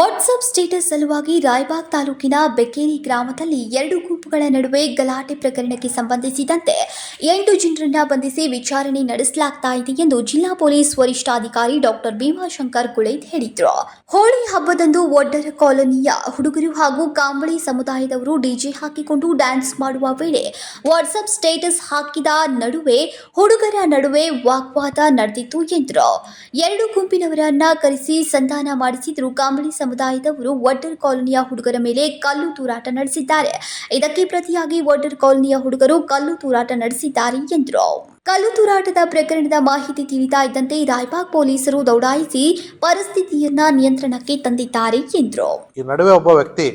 WhatsApp status ಸಲುವಾಗಿ ರಾಯಬಾಗ್ ತಾಲೂಕಿನ ಬೆಕ್ಕೇರಿ ಗ್ರಾಮದಲ್ಲಿ ಎರಡು ಗುಂಪುಗಳ ನಡುವೆ ಗಲಾಟೆ ಪ್ರಕರಣಕ್ಕೆ ಸಂಬಂಧಿಸಿದಂತೆ ಎಂಟು ಜನರನ್ನ ಬಂಧಿಸಿ ವಿಚಾರಣೆ ನಡೆಸಲಾಗ್ತಾ ಇದೆ ಎಂದು ಜಿಲ್ಲಾ ಪೊಲೀಸ್ ವರಿಷ್ಠಾಧಿಕಾರಿ ಡಾಕ್ಟರ್ ಭೀಮಾಶಂಕರ್ ಗುಳೇದ್ ಹೇಳಿದ್ರು. ಹೋಳಿ ಹಬ್ಬದಂದು ಒಡ್ಡರ ಕಾಲೋನಿಯ ಹುಡುಗರು ಹಾಗೂ ಕಾಂಬಳಿ ಸಮುದಾಯದವರು ಡಿಜೆ ಹಾಕಿಕೊಂಡು ಡ್ಯಾನ್ಸ್ ಮಾಡುವ ವೇಳೆ ವಾಟ್ಸಪ್ ಸ್ಟೇಟಸ್ ಹಾಕಿದ ನಡುವೆ ಹುಡುಗರ ನಡುವೆ ವಾಗ್ವಾದ ನಡೆದಿತ್ತು ಎಂದರು. ಎರಡು ಗುಂಪಿನವರನ್ನ ಕರೆಸಿ ಸಂಧಾನ ಮಾಡಿಸಿದ್ರು ಕಾಂಬಳಿ ಸಮುದಾಯದವರು ವಡ್ಡರ್ ಕಾಲೋನಿಯ ಹುಡುಗರ ಮೇಲೆ ಕಲ್ಲು ತೂರಾಟ ನಡೆಸಿದ್ದಾರೆ. ಇದಕ್ಕೆ ಪ್ರತಿಯಾಗಿ ವಡ್ಡರ್ ಕಾಲೋನಿಯ ಹುಡುಗರು ಕಲ್ಲು ತೂರಾಟ ನಡೆಸಿದ್ದಾರೆ ಎಂದರು. ಕಲ್ಲು ತೂರಾಟದ ಪ್ರಕರಣದ ಮಾಹಿತಿ ತಿಳಿತಾ ಇದ್ದಂತೆ ರಾಯ್ಬಾಗ್ ಪೊಲೀಸರು ದೌಡಾಯಿಸಿ ಪರಿಸ್ಥಿತಿಯನ್ನ ನಿಯಂತ್ರಣಕ್ಕೆ ತಂದಿದ್ದಾರೆ ಎಂದರು. ಈ ನಡುವೆ ಒಬ್ಬ ವ್ಯಕ್ತಿ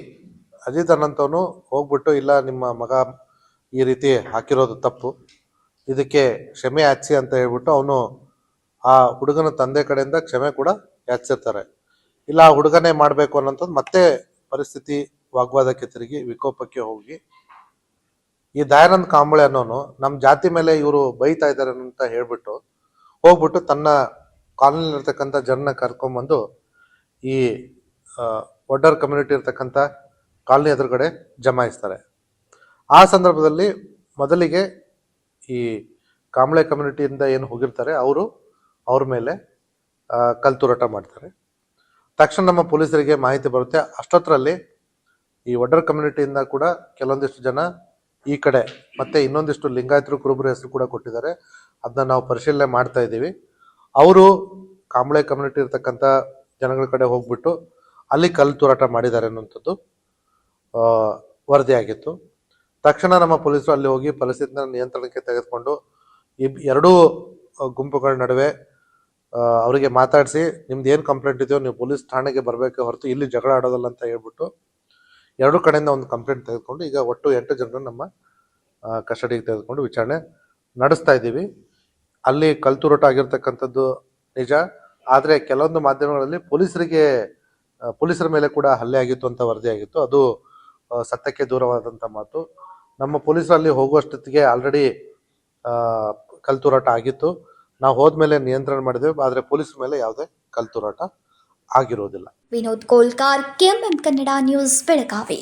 ಅಜಿತ್ ಅನ್ನಂತವನು ಹೋಗ್ಬಿಟ್ಟು, ಇಲ್ಲ, ನಿಮ್ಮ ಮಗ ಈ ರೀತಿ ಹಾಕಿರೋದು ತಪ್ಪು, ಇದಕ್ಕೆ ಕ್ಷಮೆ ಯಾಚಿಸಿ ಅಂತ ಹೇಳ್ಬಿಟ್ಟು ಅವನು ಆ ಹುಡುಗನ ತಂದೆ ಕಡೆಯಿಂದ ಕ್ಷಮೆ ಕೂಡ ಯಾಚಿಸಿರ್ತಾರೆ ಇಲ್ಲ ಆ ಹುಡುಗನೇ ಮಾಡಬೇಕು ಅನ್ನೋಂಥದ್ದು ಮತ್ತೆ ಪರಿಸ್ಥಿತಿ ವಾಗ್ವಾದಕ್ಕೆ ತಿರುಗಿ ವಿಕೋಪಕ್ಕೆ ಹೋಗಿ. ಈ ದಯಾನಂದ್ ಕಾಂಬಳೆ ಅನ್ನೋನು ನಮ್ಮ ಜಾತಿ ಮೇಲೆ ಇವರು ಬೈತಾ ಇದ್ದಾರೆ ಅಂತ ಹೇಳ್ಬಿಟ್ಟು ಹೋಗ್ಬಿಟ್ಟು ತನ್ನ ಕಾಲೋನಿಲಿ ಇರ್ತಕ್ಕಂಥ ಜನನ ಕರ್ಕೊಂಬಂದು ಈ ಒಡ್ಡರ್ ಕಮ್ಯುನಿಟಿ ಇರ್ತಕ್ಕಂಥ ಕಾಲನಿ ಎದುರುಗಡೆ ಜಮಾಯಿಸ್ತಾರೆ. ಆ ಸಂದರ್ಭದಲ್ಲಿ ಮೊದಲಿಗೆ ಈ ಕಾಂಬಳೆ ಕಮ್ಯುನಿಟಿಯಿಂದ ಏನು ಹೋಗಿರ್ತಾರೆ, ಅವರು ಅವ್ರ ಮೇಲೆ ಕಲ್ತುರಾಟ ಮಾಡ್ತಾರೆ. ತಕ್ಷಣ ನಮ್ಮ ಪೊಲೀಸರಿಗೆ ಮಾಹಿತಿ ಬರುತ್ತೆ. ಅಷ್ಟೊತ್ತರಲ್ಲಿ ಈ ಒಡ್ಡರ್ ಕಮ್ಯುನಿಟಿಯಿಂದ ಕೂಡ ಕೆಲವೊಂದಿಷ್ಟು ಜನ ಈ ಕಡೆ ಮತ್ತೆ ಇನ್ನೊಂದಿಷ್ಟು ಲಿಂಗಾಯತರು ಕುರುಬರ ಹೆಸರು ಕೂಡ ಕೊಟ್ಟಿದ್ದಾರೆ. ಅದನ್ನ ನಾವು ಪರಿಶೀಲನೆ ಮಾಡ್ತಾ ಇದ್ದೀವಿ. ಅವರು ಕಾಂಬಳೆ ಕಮ್ಯುನಿಟಿ ಇರ್ತಕ್ಕಂಥ ಜನಗಳ ಕಡೆ ಹೋಗ್ಬಿಟ್ಟು ಅಲ್ಲಿ ಕಲ್ಲು ತೂರಾಟ ಮಾಡಿದ್ದಾರೆ ಅನ್ನುವಂಥದ್ದು ವರದಿಯಾಗಿತ್ತು. ತಕ್ಷಣ ನಮ್ಮ ಪೊಲೀಸರು ಅಲ್ಲಿ ಹೋಗಿ ಪರಿಸ್ಥಿತಿನ ನಿಯಂತ್ರಣಕ್ಕೆ ತೆಗೆದುಕೊಂಡು ಇಬ್ ಎರಡೂ ಗುಂಪುಗಳ ನಡುವೆ ಅವರಿಗೆ ಮಾತಾಡಿಸಿ, ನಿಮ್ದು ಏನು ಕಂಪ್ಲೇಂಟ್ ಇದೆಯೋ ನೀವು ಪೊಲೀಸ್ ಠಾಣೆಗೆ ಬರಬೇಕು ಹೊರತು ಇಲ್ಲಿ ಜಗಳ ಆಡೋದಲ್ಲ ಅಂತ ಹೇಳ್ಬಿಟ್ಟು ಎರಡು ಕಡೆಯಿಂದ ಒಂದು ಕಂಪ್ಲೇಂಟ್ ತೆಗೆದುಕೊಂಡು ಈಗ ಒಟ್ಟು ಎಂಟು ಜನರನ್ನು ನಮ್ಮ ಕಸ್ಟಡಿಗೆ ತೆಗೆದುಕೊಂಡು ವಿಚಾರಣೆ ನಡೆಸ್ತಾ ಇದ್ದೀವಿ. ಅಲ್ಲಿ ಕಲ್ತುರೋಟ ಆಗಿರ್ತಕ್ಕಂಥದ್ದು ನಿಜ, ಆದರೆ ಕೆಲವೊಂದು ಮಾಧ್ಯಮಗಳಲ್ಲಿ ಪೊಲೀಸರಿಗೆ ಪೊಲೀಸರ ಮೇಲೆ ಕೂಡ ಹಲ್ಲೆ ಆಗಿತ್ತು ಅಂತ ವರದಿ ಆಗಿತ್ತು. ಅದು ಸತ್ಯಕ್ಕೆ ದೂರವಾದಂಥ ಮಾತು. ನಮ್ಮ ಪೊಲೀಸರಲ್ಲಿ ಹೋಗುವಷ್ಟೊತ್ತಿಗೆ ಆಲ್ರೆಡಿ ಕಲ್ತೂರಾಟ ಆಗಿತ್ತು. ನಾವು ಹೋದ್ಮೇಲೆ ನಿಯಂತ್ರಣ ಮಾಡಿದ್ದೇವೆ ಆದರೆ ಪೊಲೀಸ್ ಮೇಲೆ ಯಾವುದೇ ಕಲ್ತುರಾಟ ಆಗಿರೋದಿಲ್ಲ. Vinod Kolkar, KMM Kannada news, Belagavi.